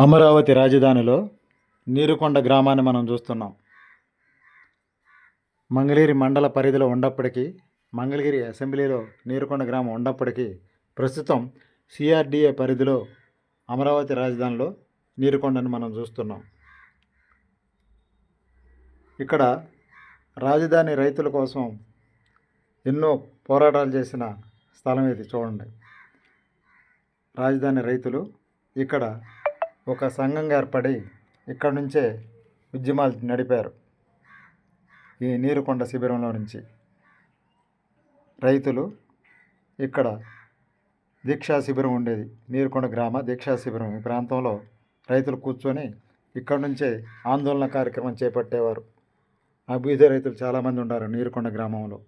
అమరావతి రాజధానిలో నీరుకొండ గ్రామాన్ని మనం చూస్తున్నాం. మంగళగిరి మండల పరిధిలో ఉన్నప్పటికీ మంగళగిరి అసెంబ్లీలో నీరుకొండ గ్రామం ఉన్నప్పటికీ ప్రస్తుతం సిఆర్డిఏ పరిధిలో అమరావతి రాజధానిలో నీరుకొండను మనం చూస్తున్నాం. ఇక్కడ రాజధాని రైతుల కోసం ఎన్నో పోరాటాలు చేసిన స్థలం ఇది చూడండి. రాజధాని రైతులు ఇక్కడ ఒక సంఘంగా ఏర్పడి ఇక్కడ నుంచే ఉద్యమాలు నడిపారు. ఈ నీరుకొండ శిబిరంలో నుంచి రైతులు ఇక్కడ దీక్షా శిబిరం ఉండేది. నీరుకొండ గ్రామ దీక్షా శిబిరం ఈ ప్రాంతంలో రైతులు కూర్చొని ఇక్కడ నుంచే ఆందోళన కార్యక్రమం చేపట్టేవారు. అభ్యుదయ రైతులు చాలామంది ఉన్నారు నీరుకొండ గ్రామంలో.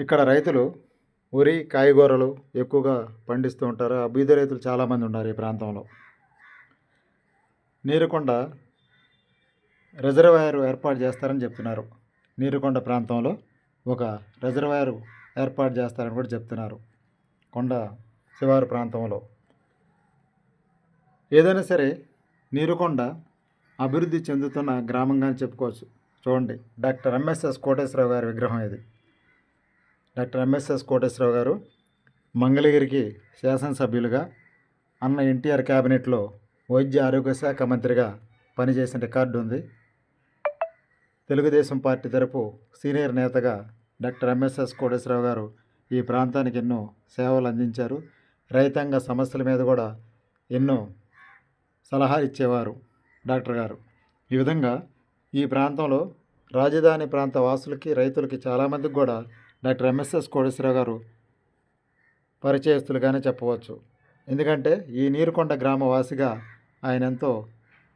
ఇక్కడ రైతులు వరి కాయగూరలు ఎక్కువగా పండిస్తూ ఉంటారు. బీద రైతులు చాలామంది ఉన్నారు ఈ ప్రాంతంలో. నీరుకొండ రిజర్వాయర్ ఏర్పాటు చేస్తారని చెప్తున్నారు. నీరుకొండ ప్రాంతంలో ఒక రిజర్వాయర్ ఏర్పాటు చేస్తారని కూడా చెప్తున్నారు. కొండ శివారు ప్రాంతంలో. ఏదైనా సరే నీరుకొండ అభివృద్ధి చెందుతున్న గ్రామంగానే చెప్పుకోవచ్చు. చూడండి డాక్టర్ ఎంఎస్ఎస్ కోటేశ్వరరావు గారి విగ్రహం ఇది. డాక్టర్ ఎంఎస్ఎస్ కోటేశ్వరరావు గారు మంగళగిరికి శాసనసభ్యులుగా అన్న ఎన్టీఆర్ క్యాబినెట్లో వైద్య ఆరోగ్య శాఖ మంత్రిగా పనిచేసిన రికార్డు ఉంది. తెలుగుదేశం పార్టీ తరపు సీనియర్ నేతగా డాక్టర్ ఎంఎస్ఎస్ కోటేశ్వరరావు గారు ఈ ప్రాంతానికి ఎన్నో సేవలు అందించారు. రైతాంగ సమస్యల మీద కూడా ఎన్నో సలహాలు ఇచ్చేవారు డాక్టర్ గారు. ఈ విధంగా ఈ ప్రాంతంలో రాజధాని ప్రాంత వాసులకి రైతులకి చాలామందికి కూడా డాక్టర్ ఎంఎస్ఎస్ కోడేశ్వరరావు గారు పరిచయస్తులుగానే చెప్పవచ్చు. ఎందుకంటే ఈ నీరుకొండ గ్రామవాసిగా ఆయన ఎంతో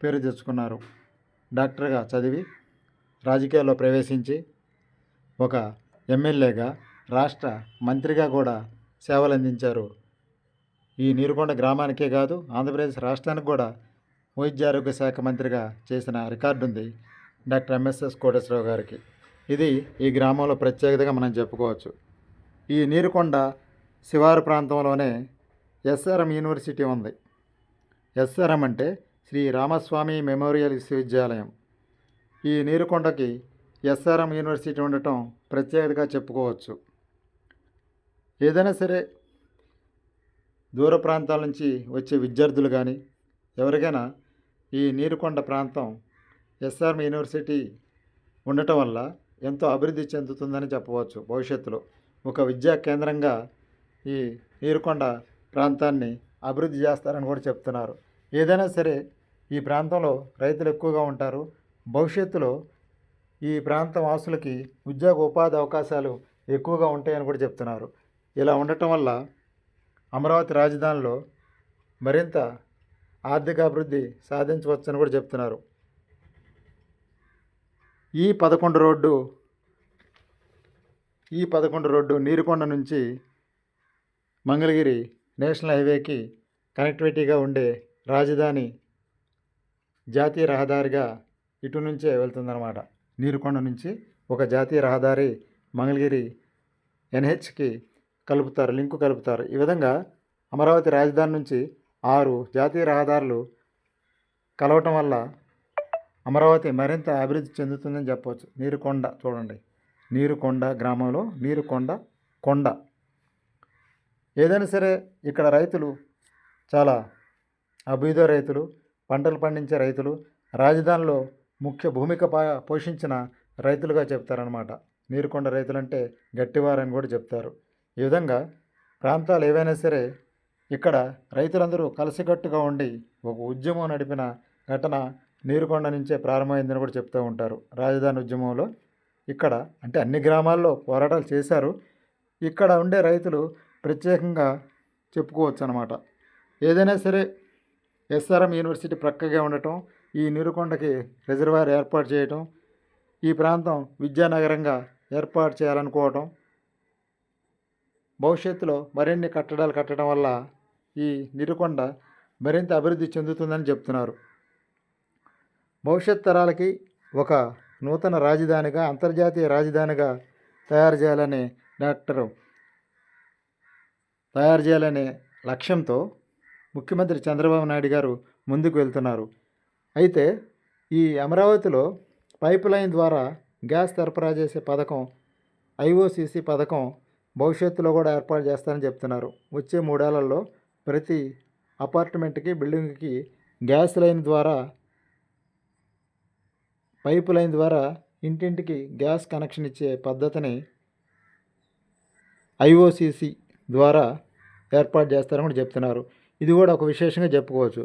పేరు తెచ్చుకున్నారు. డాక్టర్గా చదివి రాజకీయాల్లో ప్రవేశించి ఒక ఎమ్మెల్యేగా రాష్ట్ర మంత్రిగా కూడా సేవలు అందించారు ఈ నీరుకొండ గ్రామానికే కాదు ఆంధ్రప్రదేశ్ రాష్ట్రానికి కూడా వైద్య ఆరోగ్య శాఖ మంత్రిగా చేసిన రికార్డు ఉంది డాక్టర్ ఎంఎస్ఎస్ కోటేశ్వరరావు గారికి. ఇది ఈ గ్రామంలో ప్రత్యేకతగా మనం చెప్పుకోవచ్చు. ఈ నీరుకొండ శివారు ప్రాంతంలోనే ఎస్ఆర్ఎం యూనివర్సిటీ ఉంది. ఎస్ఆర్ఎం అంటే శ్రీ రామస్వామి మెమోరియల్ విశ్వవిద్యాలయం. ఈ నీరుకొండకి ఎస్ఆర్ఎం యూనివర్సిటీ ఉండటం ప్రత్యేకతగా చెప్పుకోవచ్చు. ఏదైనా సరే దూర ప్రాంతాల నుంచి వచ్చే విద్యార్థులు కానీ ఎవరికైనా ఈ నీరుకొండ ప్రాంతం ఎస్ఆర్ఎం యూనివర్సిటీ ఉండటం వల్ల ఎంతో అభివృద్ధి చెందుతుందని చెప్పవచ్చు భవిష్యత్తులో. ఒక విద్యా కేంద్రంగా ఈ నీరుకొండ ప్రాంతాన్ని అభివృద్ధి చేస్తారని కూడా చెప్తున్నారు. ఏదైనా సరే ఈ ప్రాంతంలో రైతులు ఎక్కువగా ఉంటారు. భవిష్యత్తులో ఈ ప్రాంతం ఆసులకి ఉద్యోగ ఉపాధి అవకాశాలు ఎక్కువగా ఉంటాయని కూడా చెప్తున్నారు. ఇలా ఉండటం వల్ల అమరావతి రాజధానిలో మరింత ఆర్థిక అభివృద్ధి సాధించవచ్చని కూడా చెప్తున్నారు. ఈ పదకొండు రోడ్డు ఈ పదకొండు రోడ్డు నీరుకొండ నుంచి మంగళగిరి నేషనల్ హైవేకి కనెక్టివిటీగా ఉండే రాజధాని జాతీయ రహదారిగా ఇటు నుంచే వెళ్తుందన్నమాట. నీరుకొండ నుంచి ఒక జాతీయ రహదారి మంగళగిరి ఎన్హెచ్కి కలుపుతారు లింకు కలుపుతారు. ఈ విధంగా అమరావతి రాజధాని నుంచి ఆరు జాతీయ రహదారులు కలవటం వల్ల అమరావతి మరింత అభివృద్ధి చెందుతుందని చెప్పవచ్చు. నీరుకొండ చూడండి. నీరుకొండ గ్రామంలో నీరుకొండ కొండ. ఏదైనా సరే ఇక్కడ రైతులు చాలా అభ్యుద రైతులు పంటలు పండించే రైతులు రాజధానిలో ముఖ్య భూమిక పా- పోషించిన రైతులుగా చెప్తారనమాట నీరుకొండ రైతులంటే గట్టివారని కూడా చెప్తారు. ఈ విధంగా ప్రాంతాలు ఏవైనా సరే ఇక్కడ రైతులందరూ కలిసికట్టుగా ఉండి ఒక ఉద్యమం నడిపిన ఘటన నీరుకొండ నుంచే ప్రారంభమైందని కూడా చెప్తూ ఉంటారు. రాజధాని ఉద్యమంలో ఇక్కడ అంటే అన్ని గ్రామాల్లో పోరాటాలు చేశారు. ఇక్కడ ఉండే రైతులు ప్రత్యేకంగా చెప్పుకోవచ్చు అనమాట ఏదైనా సరే ఎస్ఆర్ఎం యూనివర్సిటీ ప్రక్కగా ఉండటం ఈ నీరుకొండకి రిజర్వాయర్ ఏర్పాటు చేయటం ఈ ప్రాంతం విద్యానగరంగా ఏర్పాటు చేయాలనుకోవటం భవిష్యత్తులో మరిన్ని కట్టడాలు కట్టడం వల్ల ఈ నీరుకొండ మరింత అభివృద్ధి చెందుతుందని చెప్తున్నారు. భవిష్యత్ తరాలకి ఒక నూతన రాజధానిగా అంతర్జాతీయ రాజధానిగా తయారు చేయాలనే డాక్టర్ తయారు చేయాలనే లక్ష్యంతో ముఖ్యమంత్రి చంద్రబాబు నాయుడు గారు ముందుకు వెళ్తున్నారు. అయితే ఈ అమరావతిలో పైప్ లైన్ ద్వారా గ్యాస్ సరఫరా చేసే పథకం ఐఓసిసి పథకం భవిష్యత్తులో కూడా ఏర్పాటు చేస్తారని చెప్తున్నారు. వచ్చే మూడేళ్ళలో ప్రతి అపార్ట్మెంట్కి బిల్డింగ్కి గ్యాస్ లైన్ ద్వారా పైపు లైన్ ద్వారా ఇంటింటికి గ్యాస్ కనెక్షన్ ఇచ్చే పద్ధతిని ఐఓసిసి ద్వారా ఏర్పాటు చేస్తారని కూడా చెప్తున్నారు. ఇది కూడా ఒక విశేషంగా చెప్పుకోవచ్చు.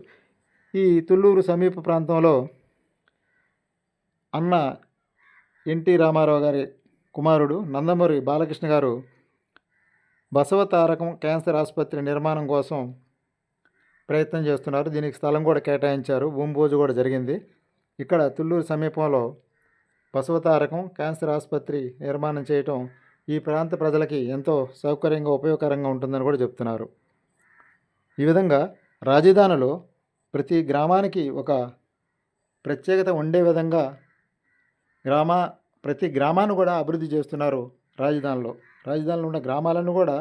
ఈ తుళ్ళూరు సమీప ప్రాంతంలో అన్న ఎన్టీ రామారావు గారి కుమారుడు నందమూరి బాలకృష్ణ గారు బసవ తారకం క్యాన్సర్ ఆసుపత్రి నిర్మాణం కోసం ప్రయత్నం చేస్తున్నారు. దీనికి స్థలం కూడా కేటాయించారు. భూమి పూజ కూడా జరిగింది. ఇక్కడ తుళ్ళూరు సమీపంలో బసవతారకం క్యాన్సర్ ఆసుపత్రి నిర్మాణం చేయటం ఈ ప్రాంత ప్రజలకి ఎంతో సౌకర్యంగా ఉపయోగకరంగా ఉంటుందని కూడా చెప్తున్నారు. ఈ విధంగా రాజధానిలో ప్రతి గ్రామానికి ఒక ప్రత్యేకత ఉండే విధంగా గ్రామ ప్రతి గ్రామాన్ని కూడా అభివృద్ధి చేస్తున్నారు రాజధానిలో. రాజధానిలో ఉన్న గ్రామాలను కూడా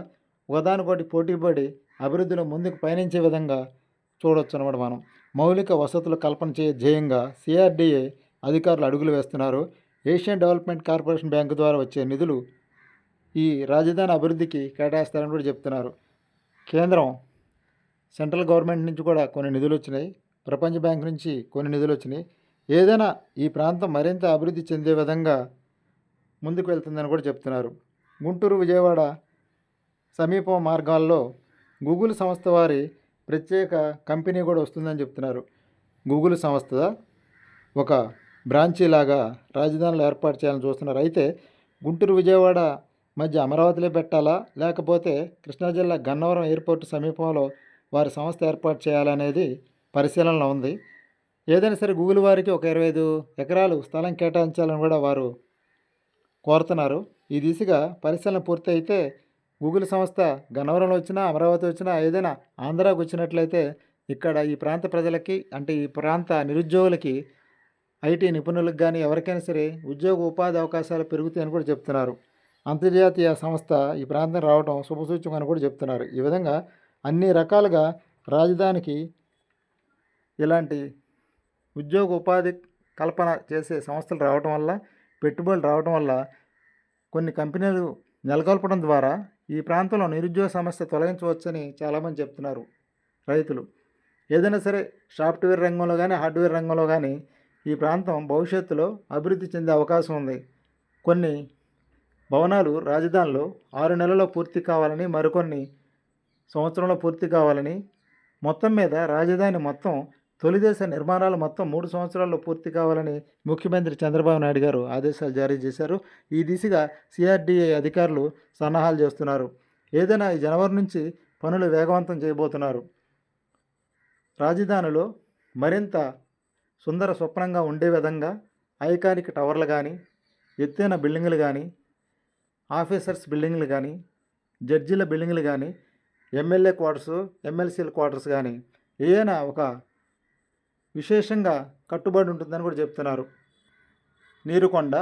ఒకదానికొకటి పోటీపడి అభివృద్ధిలో ముందుకు పయనించే విధంగా చూడవచ్చు అనమాట మనం. మౌలిక వసతుల కల్పన చే ధ్యేయంగా సిఆర్డీఏ అధికారులు అడుగులు వేస్తున్నారు. ఏషియన్ డెవలప్మెంట్ కార్పొరేషన్ బ్యాంకు ద్వారా వచ్చే నిధులు ఈ రాజధాని అభివృద్ధికి కేటాయిస్తారని కూడా చెప్తున్నారు. కేంద్రం సెంట్రల్ గవర్నమెంట్ నుంచి కూడా కొన్ని నిధులు వచ్చినాయి. ప్రపంచ బ్యాంక్ నుంచి కొన్ని నిధులు వచ్చినాయి. ఏదైనా ఈ ప్రాంతం మరింత అభివృద్ధి చెందే విధంగా ముందుకు వెళ్తుందని కూడా చెప్తున్నారు. గుంటూరు విజయవాడ సమీప మార్గాల్లో గూగుల్ సంస్థ వారి ప్రత్యేక కంపెనీ కూడా వస్తుందని చెప్తున్నారు. గూగుల్ సంస్థ ఒక బ్రాంచీ లాగా రాజధానిలో ఏర్పాటు చేయాలని చూస్తున్నారు. అయితే గుంటూరు విజయవాడ మధ్య అమరావతిలో పెట్టాలా? లేకపోతే కృష్ణా జిల్లా గన్నవరం ఎయిర్పోర్ట్ సమీపంలో వారి సంస్థ ఏర్పాటు చేయాలనేది పరిశీలనలో ఉంది. ఏదైనా సరే గూగుల్ వారికి ఒక ఇరవై ఐదు ఎకరాలు స్థలం కేటాయించాలని కూడా వారు కోరుతున్నారు. ఈ దిశగా పరిశీలన పూర్తి అయితే గూగుల్ సంస్థ గన్నవరంలో వచ్చినా అమరావతి వచ్చినా ఏదైనా ఆంధ్రాకు వచ్చినట్లయితే ఇక్కడ ఈ ప్రాంత ప్రజలకి అంటే ఈ ప్రాంత నిరుద్యోగులకి ఐటీ నిపుణులకు కానీ ఎవరికైనా సరే ఉద్యోగ ఉపాధి అవకాశాలు పెరుగుతాయని కూడా చెప్తున్నారు. అంతర్జాతీయ సంస్థ ఈ ప్రాంతం రావడం శుభసూచకం అని కూడా చెప్తున్నారు. ఈ విధంగా అన్ని రకాలుగా రాజధానికి ఇలాంటి ఉద్యోగ ఉపాధి కల్పన చేసే సంస్థలు రావడం వల్ల పెట్టుబడులు రావడం వల్ల కొన్ని కంపెనీలు నెలకొల్పడం ద్వారా ఈ ప్రాంతంలో నిరుద్యోగ సమస్య తొలగించవచ్చని చాలామంది చెప్తున్నారు రైతులు. ఏదైనా సరే సాఫ్ట్వేర్ రంగంలో కానీ హార్డ్వేర్ రంగంలో కానీ ఈ ప్రాంతం భవిష్యత్తులో అభివృద్ధి చెందే అవకాశం ఉంది. కొన్ని భవనాలు రాజధానిలో ఆరు నెలల్లో పూర్తి కావాలని మరికొన్ని సంవత్సరంలో పూర్తి కావాలని మొత్తం మీద రాజధాని మొత్తం తొలిదేశ నిర్మాణాలు మొత్తం మూడు సంవత్సరాల్లో పూర్తి కావాలని ముఖ్యమంత్రి చంద్రబాబు నాయుడు గారు ఆదేశాలు జారీ చేశారు. ఈ దిశగా సిఆర్డీఏ అధికారులు సన్నాహాలు చేస్తున్నారు. ఏదైనా ఈ జనవరి నుంచి పనులు వేగవంతం చేయబోతున్నారు. రాజధానిలో మరింత సుందర స్వప్నంగా ఉండే విధంగా ఐకానిక్ టవర్లు కానీ ఎత్తైన బిల్డింగ్లు కానీ ఆఫీసర్స్ బిల్డింగ్లు కానీ జడ్జీల బిల్డింగ్లు కానీ ఎమ్మెల్యే క్వార్టర్స్ ఎమ్మెల్సీల క్వార్టర్స్ కానీ ఏదైనా ఒక విశేషంగా కట్టుబడి ఉంటుందని కూడా చెప్తున్నారు. నీరుకొండ